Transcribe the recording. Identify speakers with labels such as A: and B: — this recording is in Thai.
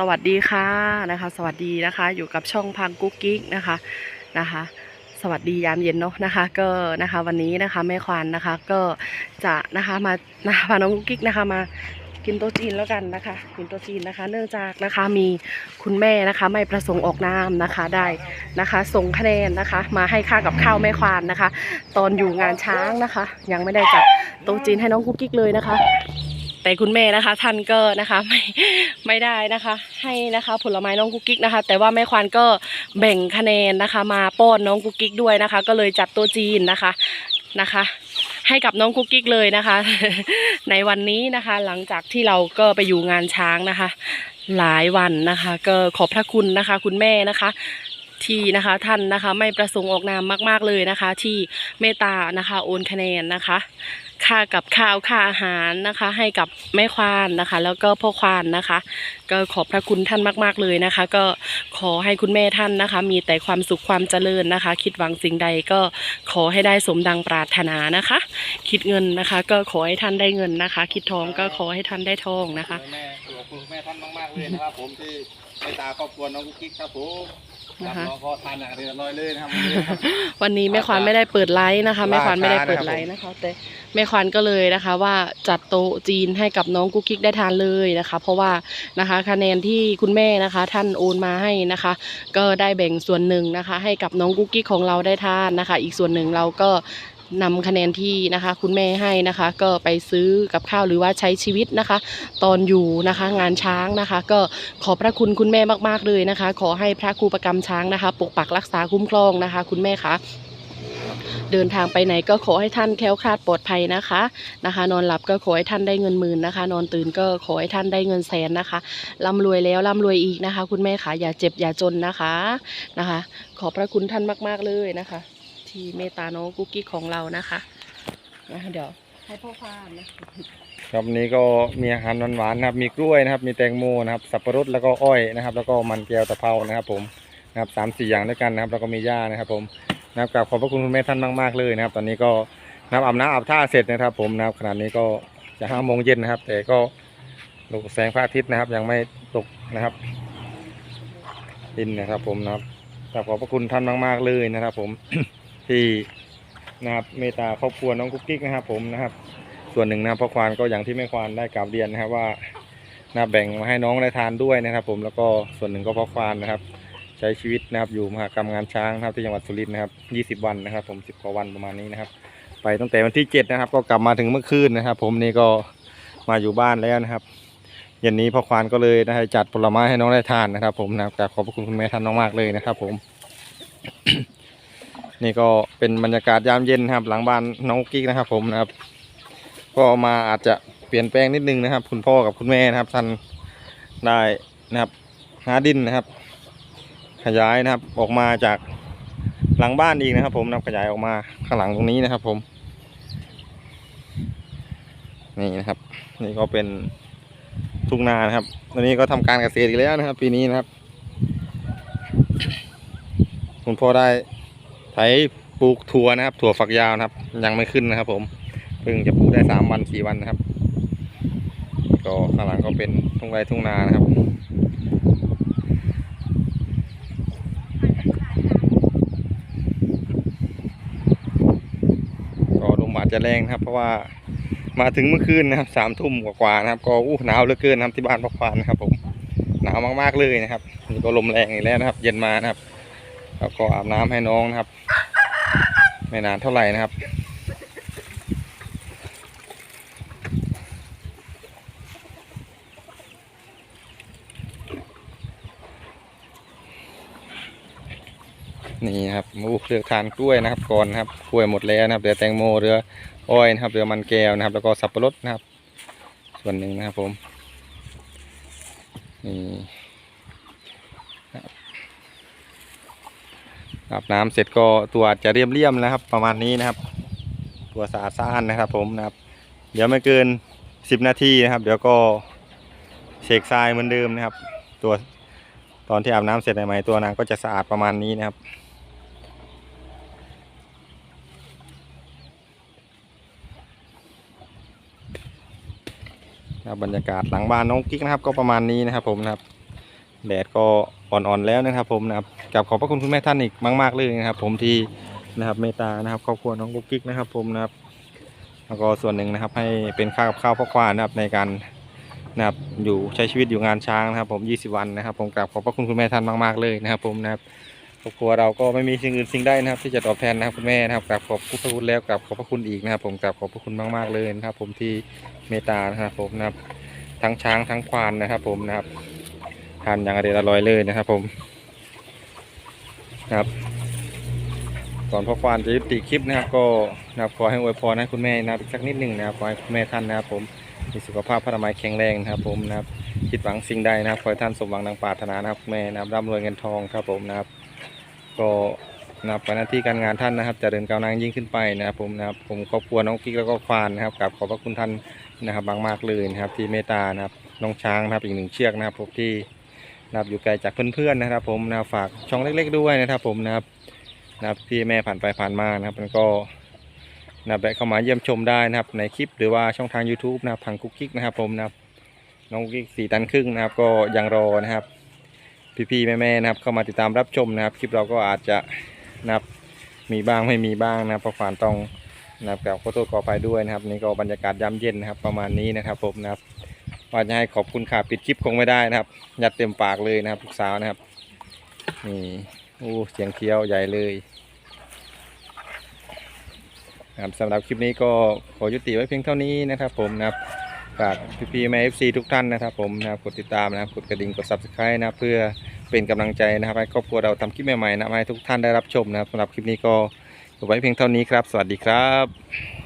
A: สวัสดีค่ะนะคะ สวัสดีนะคะ อยู่กับช่องพังกุ๊กกิ๊กนะคะนะคะ สวัสดียามเย็นเนาะนะคะ ก็นะคะวันนี้นะคะแม่ควานนะคะ ก็จะนะคะมานะคะพาน้องกุ๊กกิ๊กนะคะมากินโต๊ะจีนแล้วกันนะคะ กินโต๊ะจีนนะคะ เนื่องจากนะคะมีคุณแม่นะคะไม่ประสงค์ออกนามนะคะได้นะคะส่งคะแนนนะคะ มาให้ค่ากับข้าวแม่ควานนะคะ ตอนอยู่งานช้างนะคะ ยังไม่ได้จัดโต๊ะจีนให้น้องกุ๊กกิ๊กเลยนะคะ แต่คุณแม่นะคะ ท่านก็นะคะไม่ไม่ได้นะคะ ให้นะคะ ผลไม้น้องกุ๊กกิ๊กนะคะ แต่ว่าแม่ควานก็แบ่งคะแนนนะคะ มาป้อนน้องกุ๊กกิ๊กด้วยนะคะ ก็เลยจัดต๊ะจีนนะคะนะคะ ให้กับน้องกุ๊กกิ๊กเลยนะคะ ในวันนี้นะคะ หลังจากที่เราก็ไปอยู่งานช้างนะคะ หลายวันนะคะ ก็ขอบพระคุณนะคะ คุณแม่นะคะ ที่นะคะท่านนะคะไม่ประสงค์ออกนามมาก ๆเลยนะคะ ที่เมตานะคะโอนคะแนนนะคะค่ากับข้าวค่าอาหารนะคะ ให้กับแม่ควานนะคะ แล้วก็พ่อควานนะคะ ก็ขอบพระคุณท่านมาก ๆเลยนะคะ ก็ขอให้คุณแม่ท่านนะคะ มีแต่ความสุขความเจริญนะคะ คิดหวังสิ่งใดก็ขอให้ได้สมดังปรารถนานะคะ คิดเงินนะคะ ก็ขอให้ท่านได้เงินนะคะ คิดทองก็ขอให้ท่านได้ทองนะคะ
B: ขอบคุณแม่ท่านมากๆเลยนะครับผมที่ เมตตาครอบครัวน้องกุ๊กกิ๊กครับผมรับ
A: นะคะ
B: น้องก็ทานอย่างเรียบร้อยเลยนะครับวันนี้นะครับ
A: วันนี้แม่ควานไม่ได้เปิดไลฟ์นะคะแม่ควานไม่ได้เปิดไลฟ์
B: ล่าช้า
A: นะคะ แต่แม่ควานก็เลยนะคะ ว่าจัดโต๊ะจีนให้กับน้องกุ๊กกิ๊กได้ทานเลยนะคะ เพราะว่านะคะคะแนนที่คุณแม่นะคะ ท่านโอนมาให้นะคะ ก็ได้แบ่งส่วนหนึ่งนะคะ ให้กับน้องกุ๊กกิ๊กของเราได้ทานนะคะ อีกส่วนหนึ่งเราก็ นำคะแนนที่นะคะ คุณแม่ให้นะคะ ก็ไปซื้อกับข้าวหรือว่าใช้ชีวิตนะคะ ตอนอยู่นะคะ งานช้างนะคะ ก็ขอพระคุณคุณแม่มากๆเลยนะคะ ขอให้พระครูประกรรมช้างนะคะ ปกปักรักษาคุ้มครองนะคะ คุณแม่คะเดินทางไปไหนก็ขอให้ท่านแคล้วคลาดปลอดภัยนะคะนะคะ นอนหลับก็ขอให้ท่านได้เงินหมื่นนะคะ นอนตื่นก็ขอให้ท่านได้เงินแสนนะคะร่ำรวยแล้วร่ำรวยอีกนะคะ คุณแม่คะอย่าเจ็บอย่าจนนะคะนะคะ ขอบพระคุณท่านมาก ๆเลยนะคะ ที่เมตตาน้องกุ๊กกิ๊กของเรานะคะนะเดี๋ยวให้พ่อพานนะ
B: ครับนี้ก็มีอาหารหวานๆนะครับ มีกล้วยนะครับ มีแตงโมนะครับ สับปะรดแล้วก็อ้อยนะครับ แล้วก็มันแก้วตะเภานะครับ ผมนะครับสามสี่อย่างด้วยกันนะครับ แล้วก็มีหญ้านะครับ ผมนะครับกราบขอบพระคุณคุณแม่ท่านมากๆเลยนะครับ ตอนนี้ก็นะครับอาบน้ำอาบท่าเสร็จนะครับ ผมนะครับขณะนี้ก็จะห้าโมงเย็นนะครับ แต่ก็ลูกแสงพระอาทิตย์นะครับ ยังไม่ตกนะครับดินนะครับ ผมนะครับกราบขอบพระคุณท่านมากๆเลยนะครับ ผม ที่นะครับเมตตาครอบครัวน้องกุ๊กกิ๊กนะครับ ผมนะครับ ส่วนหนึ่งนะพ่อควานก็อย่างที่แม่ควานได้กราบเรียนนะครับว่านะแบ่งมาให้น้องได้ทานด้วยนะครับ ผมแล้วก็ส่วนหนึ่งก็พ่อควานนะครับ ใช้ชีวิตนะครับอยู่มหากรรมงานช้างนะครับที่จังหวัดสุรินทร์นะครับ20 วันนะครับ ผม 10กว่าวันประมาณนี้นะครับ ไปตั้งแต่วันที่7นะครับ ก็กลับมาถึงเมื่อคืนนะครับ ผมนี่ก็มาอยู่บ้านแล้วนะครับเย็นนี้พ่อควานก็เลยได้จัดผลไม้ให้น้องได้ทานนะครับ ผมนะครับกราบขอบพระคุณคุณแม่ท่านมากๆเลยนะครับ ผม นี่ก็เป็นบรรยากาศยามเย็นครับ หลังบ้านน้องกิ๊กนะครับ ผมนะครับ ก็มาอาจจะเปลี่ยนแปลงนิดนึงนะครับ คุณพ่อกับคุณแม่นะครับท่านได้นะครับหาดินนะครับ ขยายนะครับออกมาจากหลังบ้านอีกนะครับ ผมนำขยายออกมาข้างหลังตรงนี้นะครับ ผม นี่นะครับ นี่ก็เป็นทุ่งนานะครับวันนี้ก็ทำการเกษตรอีกแล้วนะครับ ปีนี้นะครับ คุณพ่อได้ ถปลูกถั่วนะครับ ถั่วฝักยาวนะครับ ยังไม่ขึ้นนะครับ ผมเพิ่งจะปลูกได้สามวันสี่วันนะครับ ก็ข้างหลังก็เป็นทุ่งไร่ทุ่งนานะครับก็ลมอาจจะแรงนะครับ เพราะว่ามาถึงเมื่อคืนนะครับสามทุ่มกว่าๆนะครับ ก็อู้หนาวเหลือเกินนะครับที่บ้านพักควานนะครับ ผมหนาวมากๆเลยนะครับนี่ก็ลมแรงอีกแล้วนะครับ เย็นมานะครับ แล้วก็อาบน้ำให้น้องนะครับ ไม่นานเท่าไหร่นะครับ นี่ครับมูเลือกทานกล้วยนะครับก่อนนะครับกล้วยหมดแล้วนะครับเหลือแตงโมเหลืออ้อยนะครับเหลือมันแก้วนะครับ แล้วก็สับปะรดนะครับ ส่วนหนึ่งนะครับผมนี่นะครับ อาบน้ำเสร็จก็ตัวอาจจะเรียมเรียมๆนะครับ ประมาณนี้นะครับ ตัวสะอาดสะอ้านนะครับผมนะครับ เดี๋ยวไม่เกินสิบนาทีนะครับ เดี๋ยวก็เช็คทรายเหมือนเดิมนะครับ ตัวตอนที่อาบน้ำเสร็จใหม่ๆตัวนางก็จะสะอาดประมาณนี้นะครับบรรยากาศหลังบ้านน้องกิ๊กนะครับ ก็ประมาณนี้นะครับผมนะครับ แดดก็อ่อนๆแล้วนะครับ ผมนะครับกับขอบพระคุณคุณแม่ท่านอีกมาก ๆเลยนะครับ ผมที่นะครับเมตตานะครับครอบครัวน้องกุ๊กกิ๊กนะครับ ผมนะครับแล้วก็ส่วนหนึ่งนะครับให้เป็นค่ากับข้าวพ่อควานนะครับในการนะครับอยู่ใช้ชีวิตอยู่งานช้างนะครับผม 20 วันนะครับ ผมกราบขอบพระคุณคุณแม่ท่านมากๆเลยนะครับ ผมนะครับครอบครัวเราก็ไม่มีสิ่งอื่นสิ่งใดนะครับ ที่จะตอบแทนนะครับคุณแม่นะครับกราบขอบพระคุณแล้วกราบขอบพระคุณอีกนะครับ ผมกราบขอบพระคุณมากๆเลยนะครับ ผมที่เมตตานะครับผมนะครับทั้งช้างทั้งควานนะครับ ผมนะครับ ทานอย่างอร่อยอร่อยเลยนะครับผมนะครับก่อนพ่อควานจะยุติคลิปนะครับ ก็นะครับขอให้อวยพรให้คุณแม่นะครับสักนิดหนึ่งนะครับขอให้คุณแม่ท่านนะครับ ผมมีสุขภาพพระนามัยแข็งแรงนะครับ ผมนะครับคิดหวังสิ่งใดนะครับขอให้ท่านสมหวังดังปรารถนานะครับคุณแม่นะครับร่ำรวยเงินทองครับผมนะครับ ก็นะครับหน้าที่การงานท่านนะครับจะเดินก้าวหน้ายิ่งขึ้นไปนะครับ ผมนะครับผมครอบครัวน้องกิ๊กแล้วก็ควานนะครับกราบขอบพระคุณท่านนะครับมากเลยนะครับที่เมตตานะครับน้องช้างนะครับอีกหนึ่งเชือกนะครับผมที่ นะครับอยู่ไกลจากเพื่อนๆนะครับ ผมนับฝากช่องเล็ก ๆ ด้วยนะครับ ผมนะครับนะครับพี่แม่ผ่านไปผ่านมานะครับมันก็นับแวะเข้ามาเยี่ยมชมได้นะครับ ในคลิปหรือว่าช่องทาง YouTube นะครับทางกุ๊กกิ๊กนะครับ ผมนะครับน้องกุกกิ๊กสี่ตันครึ่งนะครับ ก็ยังรอนะครับ พี่ๆแม่ๆนะครับ เข้ามาติดตามรับชมนะครับ คลิปเราก็อาจจะนะครับมีบ้างไม่มีบ้างนะครับเพราะควานต้องนะครับกล่าวขอโทษขออภัยด้วยนะครับ นี่ก็บรรยากาศยามเย็นนะครับ ประมาณนี้นะครับผมนะครับ ว่าจะให้ขอบคุณค่ะปิดคลิปคงไม่ได้นะครับ ยัดเต็มปากเลยนะครับลูกสาวนะครับ นี่โอ้เสียงเคี้ยวใหญ่เลยครับสำหรับคลิปนี้ก็ขอยุติไว้เพียงเท่านี้นะครับ ผมนะครับฝากพี่ๆแม่เอฟซีทุกท่านนะครับ ผมนะครับกดติดตามนะครับกดกระดิ่งกด subscribe นะเพื่อเป็นกำลังใจนะครับให้ครอบครัวเราทำคลิปใหม่ๆนะให้ทุกท่านได้รับชมนะครับสำหรับคลิปนี้ก็จบไว้เพียงเท่านี้ครับ สวัสดีครับ